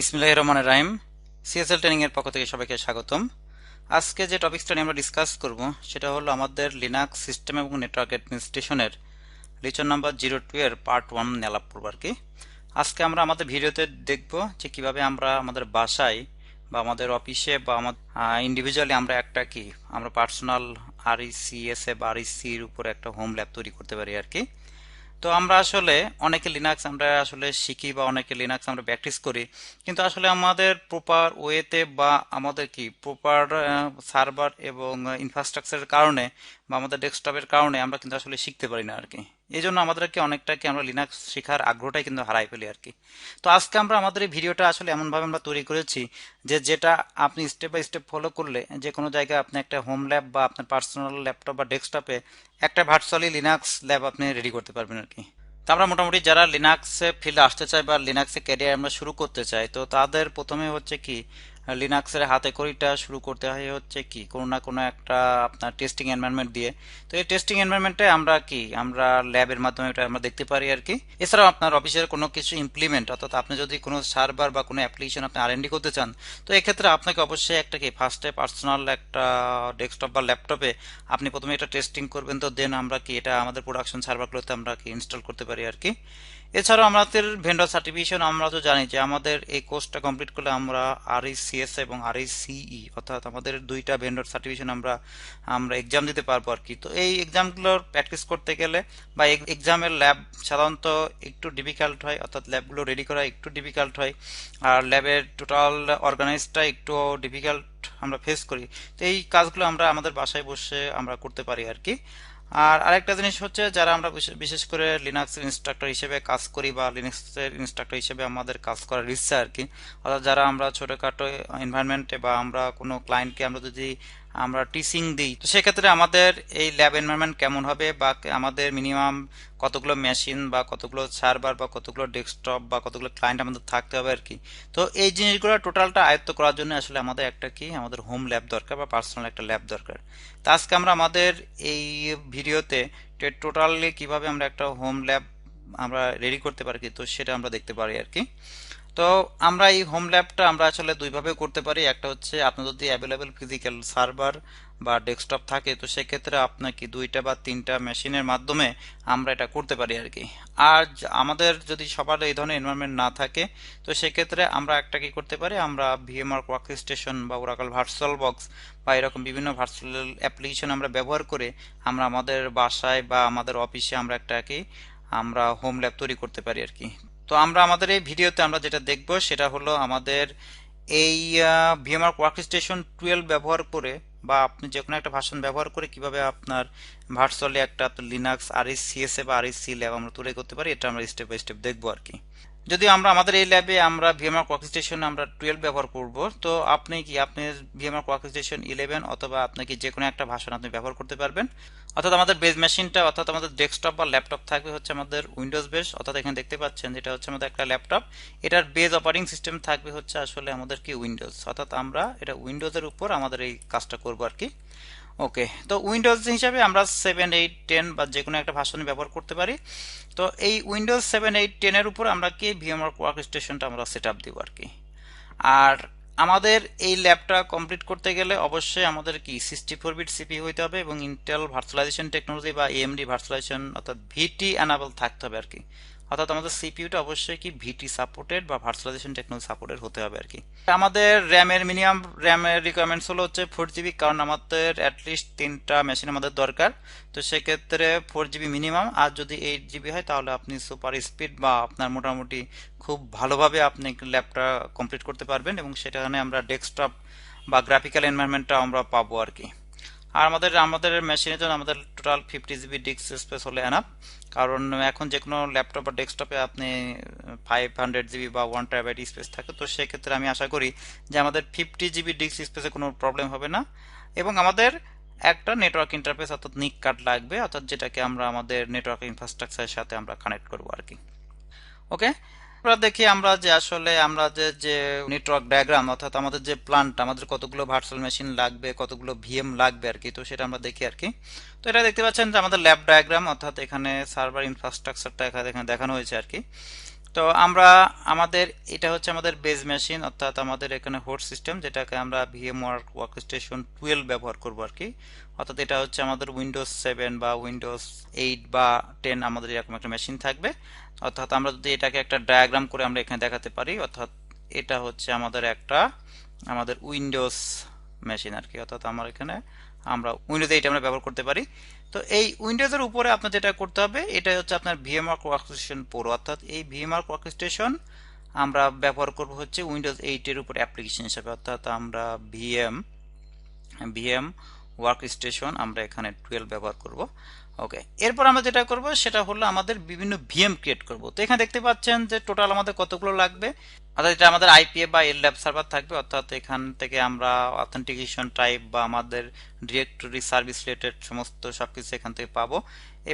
বিসমিল্লাহির রহমানির রাহিম। সিএসএল ট্রেনিংয়ের পক্ষ থেকে সবাইকে স্বাগতম। আজকে যে টপিকসটা নিয়ে আমরা ডিসকাস করব, সেটা হলো আমাদের লিনাক্স সিস্টেম এবং নেটওয়ার্ক অ্যাডমিনিস্ট্রেশনের লিচন নাম্বার জিরো টু এর পার্ট ওয়ান নেলাপ করব আর কি আজকে আমরা আমাদের ভিডিওতে দেখব যে কীভাবে আমরা আমাদের বাসায় বা আমাদের অফিসে বা আমাদের ইন্ডিভিজুয়ালি আমরা একটা কি, আমরা পার্সোনাল আর ইসিএসএ বা আর ইসির উপরে একটা হোম ল্যাব তৈরি করতে পারি আর কি তো আমরা আসলে অনেকে লিনাক্স আমরা আসলে শিখি বা অনেকে লিনাক্স আমরা প্র্যাকটিস করি, কিন্তু আসলে আমাদের প্রপার ওয়েতে বা আমাদের কি প্রপার সার্ভার এবং ইনফ্রাস্ট্রাকচারের কারণে বা আমাদের ডেস্কটপের কারণে আমরা কিন্তু আসলে শিখতে পারি না আর কি এই জন্য আমাদেরকে অনেকটা কি আমরা লিনাক্স শেখার আগ্রহটাই কিন্তু হারাই ফেলি আর কি তো আজকে আমরা আমাদের এই ভিডিওটা আসলে এমনভাবে আমরা তৈরি করেছি যে যেটা আপনি স্টেপ বাই স্টেপ ফলো করলে যে কোনো জায়গায় আপনি একটা হোম ল্যাব বা আপনার পার্সোনাল ল্যাপটপ বা ডেস্কটপে একটা ভার্চুয়ালি লিনাক্স ল্যাব আপনি রেডি করতে পারবেন আর কি তো আমরা মোটামুটি যারা লিনাক্সে ফিল্ডে আসতে চাই বা লিনাক্সে ক্যারিয়ার আমরা শুরু করতে চাই, তো তাদের প্রথমে হচ্ছে কি লিনাক্সের হাতে করিটা শুরু করতে হয় হচ্ছে কি? কোনো না কোনো একটা আপনার টেস্টিং এনভায়রনমেন্ট দিয়ে। তো এই টেস্টিং এনভায়রনমেন্টে আমরা কি? আমরা ল্যাবের মাধ্যমে এটা আমরা দেখতে পারি আর কি। এছাড়াও আপনার অফিসের কোনো কিছু ইমপ্লিমেন্ট অর্থাৎ আপনি যদি কোনো সার্ভার বা কোনো অ্যাপ্লিকেশন আপনি আর করতে চান, তো এক্ষেত্রে আপনাকে অবশ্যই একটা কি? ফার্স্টে পার্সোনাল একটা ডেস্কটপ বা ল্যাপটপে আপনি প্রথমে এটা টেস্টিং করবেন, তো দেন আমরা কি? এটা আমাদের প্রোডাকশন সার্ভারগুলোতে আমরা কি ইনস্টল করতে পারি আর কি। এছাড়াও আমাদের ভেন্ডর সার্টিফিকেশন আমরা তো জানি যে আমাদের এই কোর্সটা কমপ্লিট করলে আমরা আর সিএস এবং আর এই সিই অর্থাৎ আমাদের দুইটা ভেন্ডর সার্টিফিকেশন আমরা আমরা এক্সাম দিতে পারব আর কি। তো এই এক্সামগুলোর প্র্যাকটিস করতে গেলে বা এক্সামের ল্যাব সাধারণত একটু ডিফিকাল্ট হয়, অর্থাৎ ল্যাবগুলো রেডি করা একটু ডিফিকাল্ট হয়, আর ল্যাবের টোটাল অর্গানাইজটা একটু ডিফিকাল্ট আমরা ফেস করি। তো এই কাজগুলো আমরা আমাদের বাসায় বসে আমরা করতে পারি আর কি। আর আরেকটা জিনিস হচ্ছে যারা আমরা বিশেষ করে লিনাক্স ইনস্ট্রাক্টর হিসেবে কাজ করি বা লিনাক্সের ইনস্ট্রাক্টর হিসেবে আমাদের কাজ করার ইচ্ছা আর কি। অর্থাৎ যারা আমরা ছোটোখাটো এনভায়রনমেন্টে বা আমরা কোনো ক্লায়েন্টকে আমরা যদি আমরা টিচিং দিই। তো সেক্ষেত্রে আমাদের এই ল্যাব এনভায়রনমেন্ট কেমন হবে বা আমাদের মিনিমাম কতগুলো মেশিন বা কতগুলো সার্ভার বা কতগুলো ডেস্কটপ বা কতগুলো ক্লায়েন্ট আমাদের থাকতে হবে আর কি। তো এই জিনিসগুলো টোটালটা আয়ত্ত করার জন্য আসলে আমাদের একটা কি, আমাদের হোম ল্যাব দরকার বা পার্সোনাল একটা ল্যাব দরকার। তো আজকে আমরা আমাদের এই ভিডিওতে টোটালি কীভাবে আমরা একটা হোম ল্যাব আমরা রেডি করতে পারি তো সেটা আমরা দেখতে পারি আর কি। তো আমরা এই হোম ল্যাবটা আমরা আসলে দুইভাবে করতে পারি। একটা হচ্ছে আপনার যদি অ্যাভেলেবেল ফিজিক্যাল সার্ভার বা ডেস্কটপ থাকে, তো সেক্ষেত্রে আপনাকে দুইটা বা তিনটা মেশিনের মাধ্যমে আমরা এটা করতে পারি আর কি। আর আমাদের যদি সবার এই ধরনের এনভায়রনমেন্ট না থাকে, তো সেক্ষেত্রে আমরা একটা কি করতে পারি, আমরা ভিএমআর ওয়ার্ক স্টেশন বা ওরাকাল ভার্চুয়াল বক্স বা এরকম বিভিন্ন ভার্চুয়াল অ্যাপ্লিকেশন আমরা ব্যবহার করে আমরা আমাদের বাসায় বা আমাদের অফিসে আমরা একটা কি, আমরা হোম ল্যাব তৈরি করতে পারি আর কি। তো আমরা আমাদের এই ভিডিওতে আমরা যেটা দেখব সেটা হলো আমাদের এই ভিএমআর ওয়ার্ক স্টেশন টুয়েলভ ব্যবহার করে বা আপনি যে কোনো একটা ভাষণ ব্যবহার করে কীভাবে আপনার ভার্চুয়ালি একটা লিনাক্স আর এস সিএসএ বা আর সি ল্যাব আমরা তৈরি করতে পারি, এটা আমরা স্টেপ বাই স্টেপ দেখব আর কি। যদি আমরা আমাদের এই ল্যাবে আমরা ভিএমআর কোয়াক স্টেশন আমরা টুয়েলভ ব্যবহার করব, তো আপনি কি আপনি ভিএমআর কোয়াক স্টেশন ইলেভেন অথবা আপনি কি যে কোনো একটা ভাষণ আপনি ব্যবহার করতে পারবেন? অর্থাৎ আমাদের বেস মেশিনটা অর্থাৎ আমাদের ডেস্কটপ বা ল্যাপটপ থাকবে হচ্ছে আমাদের উইন্ডোজ বেস অর্থাৎ এখানে দেখতে পাচ্ছেন যেটা হচ্ছে আমাদের একটা ল্যাপটপ এটার বেস অপারেটিং সিস্টেম থাকবে হচ্ছে আসলে আমাদের কি উইন্ডোজ অর্থাৎ আমরা এটা উইন্ডোজের উপর আমাদের এই কাজটা করব আর কি। ওকে তো উইন্ডোজ হিসাবে আমরা সেভেন এইট টেন বা যে কোনো একটা ভাষণ ব্যবহার করতে পারি। তো এই উইন্ডোজ সেভেন এইট টেনের উপর আমরা কি ভিএমআর ওয়ার্ক স্টেশনটা আমরা সেট আপ দিব আর কি? আর আমাদের এই ল্যাবটা কমপ্লিট করতে গেলে অবশ্যই আমাদের কি সিক্সটি ফোর বিট সিপি হইতে হবে এবং ইন্টেল ভার্চুয়ালাইজেশন টেকনোলজি বা এএমডি ভার্চুয়ালাইজেশন অর্থাৎ ভিটি অ্যানাবল থাকতে হবে আর কি। অর্থাৎ আমাদের সিপিউটা অবশ্যই কি ভিটি সাপোর্টেড বা ভার্চুয়ালাইজেশন টেকনোলজি সাপোর্টেড হতে হবে আর কি। আমাদের র্যামের মিনিমাম র্যামের রিকোয়ারমেন্টস হলো হচ্ছে ফোর জিবি কারণ আমাদের অ্যাটলিস্ট তিনটা মেশিন আমাদের দরকার। তো সেক্ষেত্রে ফোর জিবি মিনিমাম আর যদি এইট জিবি হয়, তাহলে আপনি সুপার স্পিড বা আপনার মোটামুটি খুব ভালোভাবে আপনি ল্যাবটা কমপ্লিট করতে পারবেন এবং সেখানে আমরা ডেস্কটপ বা গ্রাফিক্যাল এনভায়রনমেন্টটা আমরা পাবো আর কি। আর আমাদের আমাদের মেশিনের জন্য আমাদের total fifty GB disk space হলে এনাফ কারণ এখন যে কোনো ল্যাপটপ বা ডেস্কটপে আপনি ফাইভ হান্ড্রেড জিবি বা ওয়ান টাইবাইট স্পেস থাকে, তো সেক্ষেত্রে আমি আশা করি যে আমাদের ফিফটি জিবি ডিস্ক স্পেসে কোনো প্রবলেম হবে না। এবং আমাদের একটা নেটওয়ার্ক ইন্টারফেস অর্থাৎ নিক কার্ড লাগবে, অর্থাৎ যেটাকে আমরা আমাদের নেটওয়ার্ক ইনফ্রাস্ট্রাকচারের সাথে আমরা কানেক্ট করব আর কি। ওকে আমরা দেখি, আমরা যে আসলে, আমরা যে যে নেটওয়ার্ক ডায়াগ্রাম অর্থাৎ আমাদের যে প্লান্ট আমাদের কতগুলো ভার্চুয়াল মেশিন লাগবে, কতগুলো ভিএম লাগবে আর কি, তো সেটা আমরা দেখি আর কি। তো এটা দেখতে পাচ্ছেন যে আমাদের ল্যাব ডায়াগ্রাম অর্থাৎ এখানে সার্ভার ইনফ্রাস্ট্রাকচারটা এখানে দেখানো হয়েছে আর কি। তো আমরা আমাদের, এটা হচ্ছে আমাদের বেজ মেশিন অর্থাৎ আমাদের এখানে হোস্ট সিস্টেম যেটাকে আমরা VM work workstation twelve ব্যবহার করব আর কি। অর্থাৎ এটা হচ্ছে আমাদের উইন্ডোজ সেভেন বা উইন্ডোজ এইট বা টেন আমাদের এরকম একটা মেশিন থাকবে। অর্থাৎ আমরা যদি এটাকে একটা ডায়াগ্রাম করে আমরা এখানে দেখাতে পারি, অর্থাৎ এটা হচ্ছে আমাদের একটা, আমাদের উইন্ডোজ মেশিন আর কি। অর্থাৎ আমার এখানে আমরা উইন্ডোজ এইট আমরা ব্যবহার করতে পারি। তো এই উইন্ডোজের উপরে আপনার যেটা করতে হবে এটা হচ্ছে আপনার ভিএমআর ওয়ার্কস্টেশন প্রো অর্থাৎ এই ভিএমআর ওয়ার্কস্টেশন আমরা ব্যবহার করব হচ্ছে উইন্ডোজ এইটের উপর অ্যাপ্লিকেশন হিসেবে, অর্থাৎ আমরা ভিএম ভিএম ওয়ার্ক স্টেশন আমরা এখানে টুয়েলভ ব্যবহার করব। ওকে এরপর আমরা যেটা করব, সেটা হলো আমাদের বিভিন্ন ভিএম ক্রিয়েট করব। তো এখানে দেখতে পাচ্ছেন যে টোটাল আমাদের কতগুলো লাগবে? অর্থাৎ এটা আমাদের আইপিএ বা এল সার্ভার থাকবে, অর্থাৎ এখান থেকে আমরা অথেন্টিকেশন টাইপ বা আমাদের ডিরেক্টরি সার্ভিস রিলেটেড সমস্ত সব কিছু এখান থেকে পাবো।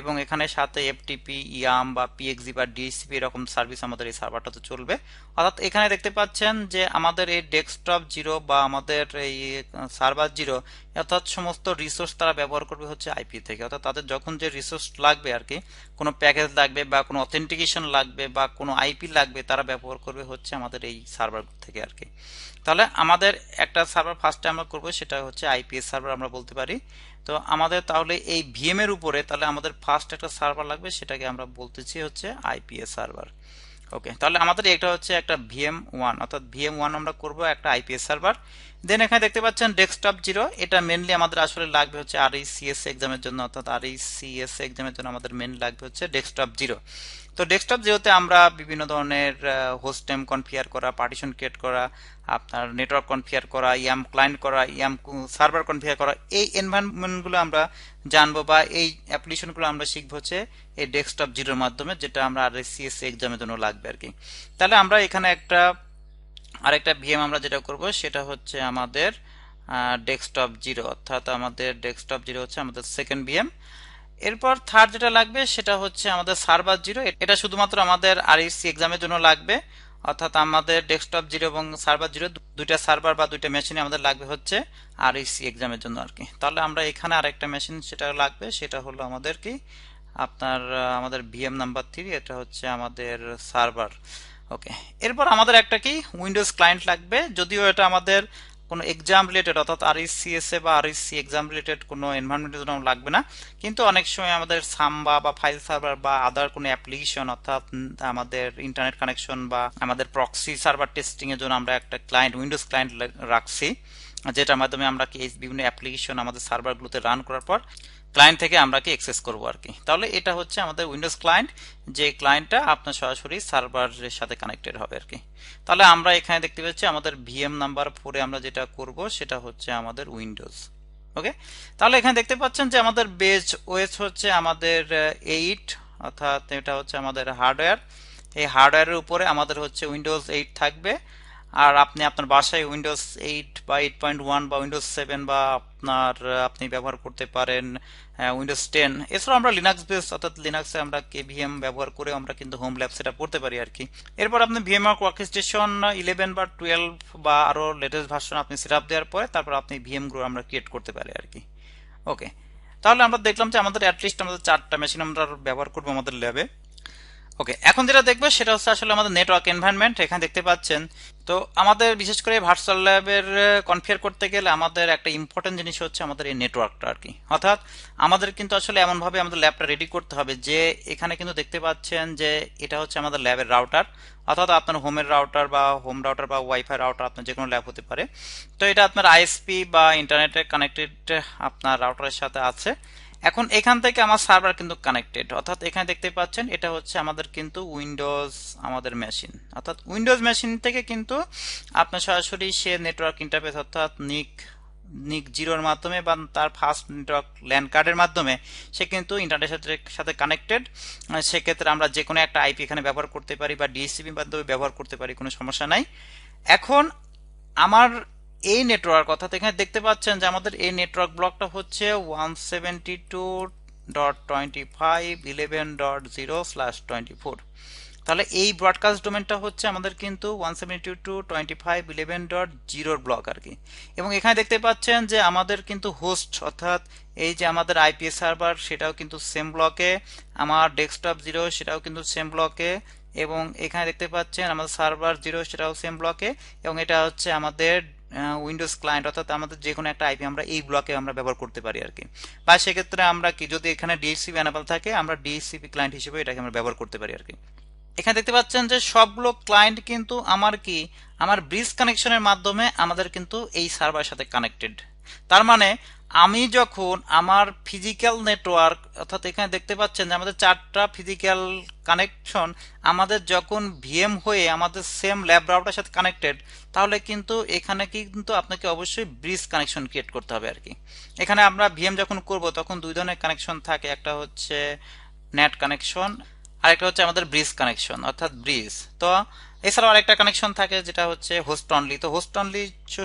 এবং এখানে সাথে এফটিপি ইয়াম বা পিএক্সি বা ডিএসিপি এরকম সার্ভিস আমাদের এই সার্ভারটাতে চলবে। অর্থাৎ এখানে দেখতে পাচ্ছেন যে আমাদের এই ডেস্কটপ জিরো বা আমাদের এই সার্ভার জিরো অর্থাৎ সমস্ত রিসোর্স তারা ব্যবহার করবে হচ্ছে আইপি থেকে। অর্থাৎ তাদের যখন যে রিসোর্স লাগবে আর কি, কোনো প্যাকেজ লাগবে বা কোনো অথেন্টিকেশন লাগবে বা কোনো আইপি লাগবে, তারা ব্যবহার করবে হচ্ছে আমাদের এই সার্ভার থেকে আর কি। তাহলে আমাদের একটা সার্ভার ফার্স্টে আমরা করব, সেটা হচ্ছে আইপিএস সার্ভার আমরা বলতে পারি। তো আমাদের তাহলে এই ভিএম এর উপরে তাহলে আমাদের ফার্স্ট একটা সার্ভার লাগবে, সেটাকে আমরা বলতেছি হচ্ছে আইপিএস সার্ভার ওকে তাহলে আমাদের এটা হচ্ছে একটা ভিএম ওয়ান অর্থাৎ ভিএম ওয়ান আমরা করব একটা আইপিএস সার্ভার দেন এখানে দেখতে পাচ্ছেন ডেস্কটপ জিরো এটা মেনলি আমাদের আসলে লাগবে হচ্ছে আর সিএস এক্সামের জন্য, অর্থাৎ আর সিএস এক্সামের জন্য আমাদের মেন লাগবে হচ্ছে ডেস্কটপ জিরো তো ডেস্কটপ জিরোতে আমরা বিভিন্ন ধরনের হোস্টেম কনফিয়ার করা পার্টিশন ক্রিয়েট করা, আপনার নেটওয়ার্ক কনফিয়ার করা ইয়াম ক্লায়েন্ট করা ইয়াম সার্ভার কনফিয়ার করা, এই এনভায়রনমেন্টগুলো আমরা জানব বা এই অ্যাপ্লিকেশনগুলো আমরা শিখব হচ্ছে এই ডেস্কটপ জিরোর মাধ্যমে, যেটা আমরা আর সিএস এক্সামের জন্য লাগবে আর কি। তাহলে আমরা এখানে একটা আরেকটা ভিএম আমরা যেটা করব, সেটা হচ্ছে আমাদের ডেস্কটপ জিরো অর্থাৎ আমাদের ডেস্কটপ জিরো হচ্ছে আমাদের সেকেন্ড ভিএম। এরপর থার্ড যেটা লাগবে, সেটা হচ্ছে আমাদের সার্ভার জিরো এটা শুধুমাত্র আমাদের আরইসি এক্সামের জন্য লাগবে, অর্থাৎ আমাদের ডেস্কটপ জিরো এবং সার্ভার জিরো দুইটা সার্ভার বা দুইটা মেশিনে আমাদের লাগবে হচ্ছে আরইসি এক্সামের জন্য আর কি তাহলে আমরা এখানে আরেকটা মেশিন সেটা লাগবে, সেটা হলো আমাদের কি? আপনার আমাদের ভিএম নাম্বার থ্রি এটা হচ্ছে আমাদের সার্ভার ওকে এরপর আমাদের একটা কি? উইন্ডোজ ক্লায়েন্ট লাগবে। যদিও এটা আমাদের কোনো এক্সাম রিলেটেড অর্থাৎ আর সিএসএ বা আর সি এক্সাম রিলেটেড কোনো এনভায়রনমেন্টের জন্য লাগবে না। কিন্তু অনেক সময় আমাদের সাম্বা বা ফাইল সার্ভার বা আদার কোনো অ্যাপ্লিকেশন অর্থাৎ আমাদের ইন্টারনেট কানেকশন বা আমাদের প্রক্সি সার্ভার টেস্টিং এর জন্য আমরা একটা ক্লায়েন্ট উইন্ডোজ ক্লায়েন্ট রাখছি। যেটার মাধ্যমে আমরা কি বিভিন্ন অ্যাপ্লিকেশন আমাদের সার্ভারগুলোতে রান করার পর ক্লায়েন্ট থেকে আমরা কি অ্যাক্সেস করব আর কি? তাহলে এটা হচ্ছে আমাদের উইন্ডোজ ক্লায়েন্ট যে ক্লায়েন্টটা আপনার সরাসরি সার্ভারের সাথে কানেক্টেড হবে আর কি। তাহলে আমরা এখানে দেখতে পাচ্ছি আমাদের ভিএম নাম্বার ফোরে আমরা যেটা করব সেটা হচ্ছে আমাদের উইন্ডোজ ওকে তাহলে এখানে দেখতে পাচ্ছেন যে আমাদের বেজ ওএস হচ্ছে আমাদের এইট অর্থাৎ এটা হচ্ছে আমাদের হার্ডওয়্যার এই হার্ডওয়্যারের উপরে আমাদের হচ্ছে উইন্ডোজ এইট থাকবে। আর আপনি আপনার বাসায় উইন্ডোজ এইট বা এইট পয়েন্ট ওয়ান বা উইন্ডোজ সেভেন বা আপনার আপনি ব্যবহার করতে পারেন উইন্ডোজ টেন এছাড়াও আমরা লিনাক্স বেস অর্থাৎ লিনাক্সে আমরা কেভিএম ব্যবহার করে আমরা কিন্তু হোম ল্যাব সেটা করতে পারি আর কি। এরপর আপনি ভিএমআর ওয়ার্ক স্টেশন ইলেভেন বা টুয়েলভ বা আরও লেটেস্ট ভার্সন আপনি সেট দেওয়ার পরে তারপর আপনি ভিএম গ্রো আমরা ক্রিয়েট করতে পারি আর কি। ওকে তাহলে আমরা দেখলাম যে আমাদের অ্যাটলিস্ট আমাদের চারটা মেশিন আমরা ব্যবহার করব আমাদের ল্যাবে ওকে এখন যেটা দেখব সেটা হচ্ছে আসলে আমাদের নেটওয়ার্ক এনভায়রনমেন্ট এখানে দেখতে পাচ্ছেন তো আমাদের, বিশেষ করে ভার্চুয়াল ল্যাবের কনফিয়ার করতে গেলে আমাদের একটা ইম্পর্টেন্ট জিনিস হচ্ছে আমাদের এই নেটওয়ার্কটা আর কি। অর্থাৎ আমাদের কিন্তু আসলে এমনভাবে আমাদের ল্যাবটা রেডি করতে হবে যে এখানে কিন্তু দেখতে পাচ্ছেন যে এটা হচ্ছে আমাদের ল্যাবের রাউটার অর্থাৎ আপনার হোমের রাউটার বা হোম রাউটার বা ওয়াইফাই রাউটার আপনার যে কোনো ল্যাব হতে পারে। তো এটা আপনার আইএসপি বা ইন্টারনেটে কানেক্টেড আপনার রাউটারের সাথে আছে। এখন এখান থেকে আমার সার্ভার কিন্তু কানেক্টেড অর্থাৎ এখানে দেখতে পাচ্ছেন, এটা হচ্ছে আমাদের কিন্তু উইন্ডোজ আমাদের মেশিন অর্থাৎ উইন্ডোজ মেশিন থেকে কিন্তু আপনার সরাসরি সে নেটওয়ার্ক ইন্টারফেস অর্থাৎ নিক নিক জিরোর মাধ্যমে বা তার ফার্স্ট নেটওয়ার্ক ল্যান্ড কার্ডের মাধ্যমে সে কিন্তু ইন্টারনেটের সাথে কানেক্টেড সেক্ষেত্রে আমরা যে কোনো একটা আইপি এখানে ব্যবহার করতে পারি বা ডিএসসিবি মাধ্যমে ব্যবহার করতে পারি, কোনো সমস্যা নাই। এখন আমার এই নেটওয়ার্ক অর্থাৎ এখানে দেখতে পাচ্ছেন যে আমাদের এই নেটওয়ার্ক ব্লকটা হচ্ছে one seventy two dot twenty five eleven dot zero slash twenty four তাহলে এই ব্রডকাস্ট ডোমেনটা হচ্ছে আমাদের কিন্তু one seventy two twenty five eleven dot জিরোর ব্লক আর কি। এবং এখানে দেখতে পাচ্ছেন যে আমাদের কিন্তু হোস্ট অর্থাৎ এই যে আমাদের আইপিএস সার্ভার সেটাও কিন্তু সেম ব্লকে আমার ডেস্কটপ জিরো সেটাও কিন্তু সেম ব্লকে এবং এখানে দেখতে পাচ্ছেন আমাদের সার্ভার জিরো সেটাও সেম ব্লকে এবং এটা হচ্ছে আমাদের উইন্ডোজ ক্লায়েন্ট অর্থাৎ আমাদের যে কোনো একটা আইপি আমরা এই ব্লকে আমরা ব্যবহার করতে পারি আর কি বা সেক্ষেত্রে আমরা কি, যদি এখানে ডিএসসিপি অ্যানাবল থাকে, আমরা ডিএসসিপি ক্লায়েন্ট হিসেবে এটাকে আমরা ব্যবহার করতে পারি আর কি এখানে দেখতে পাচ্ছেন যে সবগুলো ক্লায়েন্ট কিন্তু আমার কি, আমার ব্রিজ কানেকশনের মাধ্যমে আমাদের কিন্তু এই সার্ভারের সাথে কানেক্টেড তার মানে আমি যখন আমার ফিজিক্যাল নেটওয়ার্ক অর্থাৎ এখানে দেখতে পাচ্ছেন যে আমাদের চারটা ফিজিক্যাল কানেকশন আমাদের যখন ভিএম হয়ে আমাদের সেম ল্যাব রাউটার সাথে কানেক্টেড তাহলে কিন্তু এখানে কিন্তু আপনাকে অবশ্যই ব্রিজ কানেকশন ক্রিয়েট করতে হবে আর কি। এখানে আমরা ভিএম যখন করব, তখন দুই ধরনের কানেকশন থাকে। একটা হচ্ছে নেট কানেকশন আরেকটা হচ্ছে আমাদের ব্রিজ কানেকশন অর্থাৎ ব্রিজ তো এছাড়াও আরেকটা কানেকশন থাকে যেটা হচ্ছে হোস্ট অনলি তো হোস্ট অনলি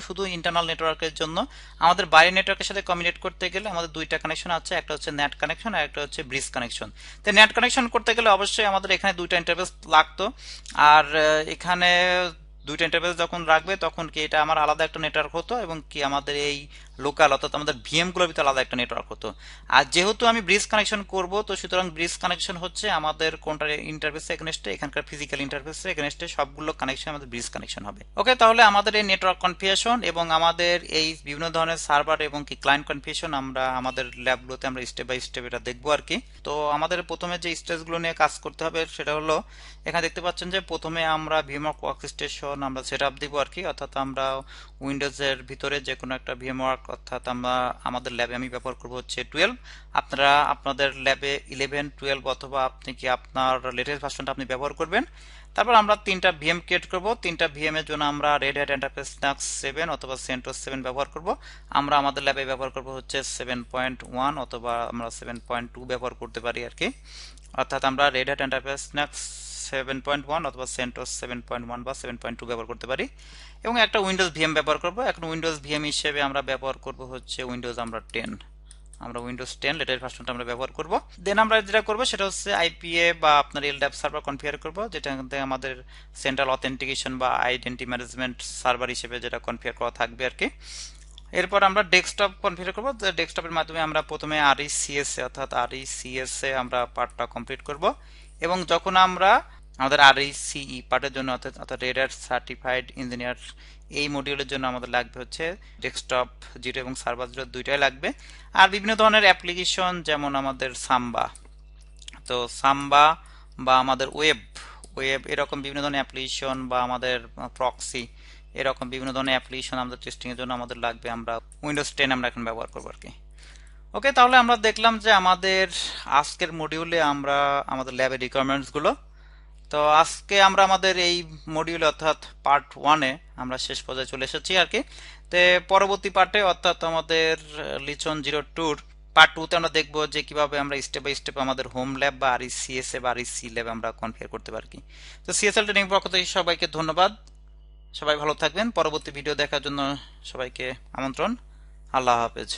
শুধু ইন্টারনাল নেটওয়ার্কের জন্য। আমাদের বাইরের নেটওয়ার্কের সাথে কমিউনিকেট করতে গেলে আমাদের দুইটা কানেকশন আছে। একটা হচ্ছে নেট কানেকশন আর একটা হচ্ছে ব্রিজ কানেকশন তো নেট কানেকশন করতে গেলে অবশ্যই আমাদের এখানে দুইটা ইন্টারফেস লাগতো। আর এখানে দুইটা ইন্টারফেস যখন রাখবে তখন কি এটা আমার আলাদা একটা নেটওয়ার্ক হতো এবং কি আমাদের এই লোকাল অর্থাৎ আমাদের ভিএমগুলোর ভিতরে আলাদা একটা নেটওয়ার্ক হতো। আর যেহেতু আমি ব্রিজ কানেকশন করব, তো সুতরাং ব্রিজ কানেকশন হচ্ছে আমাদের কোনটা ইন্টারফেস এগেনস্টে এখানকার ফিজিক্যাল ইন্টারফেস এগেনস্টে সবগুলো কানেকশন আমাদের ব্রিজ কানেকশন হবে। ওকে তাহলে আমাদের এই নেটওয়ার্ক কনফিগেশন এবং আমাদের এই বিভিন্ন ধরনের সার্ভার এবং কি ক্লায়েন্ট কনফিগেশন আমরা আমাদের ল্যাবগুলোতে আমরা স্টেপ বাই স্টেপ এটা দেখব আর কি। তো আমাদের প্রথমে যে স্টেজগুলো নিয়ে কাজ করতে হবে সেটা হলো, এখানে দেখতে পাচ্ছেন যে প্রথমে আমরা ভিএমওয়ার্ক ওয়ার্ক স্টেশন আমরা সেট আপ দিব আর কি, অর্থাৎ আমরা উইন্ডোজের ভিতরে যে কোনো একটা ভিএমওয়ার্ক অর্থাৎ আমরা, আমাদের ল্যাবে আমি ব্যবহার করব হচ্ছে টুয়েলভ আপনারা আপনাদের ল্যাবে ইলেভেন টুয়েলভ অথবা আপনি কি আপনার লেটেস্ট ভার্সনটা আপনি ব্যবহার করবেন। তারপর আমরা তিনটা ভিএম ক্রিয়েট করব। তিনটা ভিএম এর জন্য আমরা Red Hat Enterprise Linux seven অথবা সেন্টোস সেভেন ব্যবহার করব। আমরা আমাদের ল্যাবে ব্যবহার করব হচ্ছে সেভেন পয়েন্ট ওয়ান অথবা আমরা সেভেন পয়েন্ট টু ব্যবহার করতে পারি আর কি। অর্থাৎ আমরা Red Hat Enterprise Linux seven point one অথবা সেন্টোস সেভেন পয়েন্ট ওয়ান বা সেভেন পয়েন্ট টু ব্যবহার করতে পারি। এবং একটা উইন্ডোজ ভিএম ব্যবহার করব। এখন উইন্ডোজ ভিএম হিসেবে আমরা ব্যবহার করব হচ্ছে উইন্ডোজ আমরা টেন আমরা উইন্ডোজ টেন লেটেস্ট ভার্সনটা আমরা ব্যবহার করব। দেন আমরা যেটা করব সেটা হচ্ছে আইপিএ বা আপনার এলড্যাপ সার্ভার কনফিগার করব যেটা আমাদের সেন্ট্রাল অথেন্টিকেশন বা আইডেন্টি ম্যানেজমেন্ট সার্ভার হিসেবে যেটা কনফিগার করা থাকবে আর কি এরপর আমরা ডেস্কটপ কনফিগার করব। ডেস্কটপের মাধ্যমে আমরা প্রথমে আর ই সিএসএ অর্থাৎ আর ই সিএসএ আমরা পার্টটা কমপ্লিট করব। এবং যখন আমরা আমাদের আর সিই পার্টের জন্য অর্থাৎ অর্থাৎ রেডার সার্টিফাইড ইঞ্জিনিয়ার এই মডিউলের জন্য আমাদের লাগবে হচ্ছে ডেস্কটপ জিরো এবং সার্ভার জিরো দুইটাই লাগবে। আর বিভিন্ন ধরনের অ্যাপ্লিকেশন যেমন আমাদের সাম্বা তো সাম্বা বা আমাদের ওয়েব ওয়েব এরকম বিভিন্ন ধরনের অ্যাপ্লিকেশন বা আমাদের প্রক্সি এরকম বিভিন্ন ধরনের অ্যাপ্লিকেশন আমাদের টেস্টিংয়ের জন্য আমাদের লাগবে। আমরা উইন্ডোজ টেন আমরা এখন ব্যবহার করব আর কি ওকে তাহলে আমরা দেখলাম যে আমাদের আজকের মডিউলে আমরা, আমাদের ল্যাবের রিকোয়ারমেন্টসগুলো তো আজকে আমরা আমাদের এই মডিউল অর্থাৎ পার্ট ওয়ানে আমরা শেষ পর্যায়ে চলে এসেছি আর কি। তো পরবর্তী পার্টে অর্থাৎ আমাদের লিচন জিরো টুর পার্ট টুতে আমরা দেখব যে কীভাবে আমরা স্টেপ বাই স্টেপ আমাদের হোম ল্যাব বা আর সিএসএ বা আর সি ল্যাব আমরা কনফিগার করতে পারি তো সিএসএল ট্রেনিং পক্ষ থেকে সবাইকে ধন্যবাদ। সবাই ভালো থাকবেন। পরবর্তী ভিডিও দেখার জন্য সবাইকে আমন্ত্রণ। আল্লাহ হাফেজ।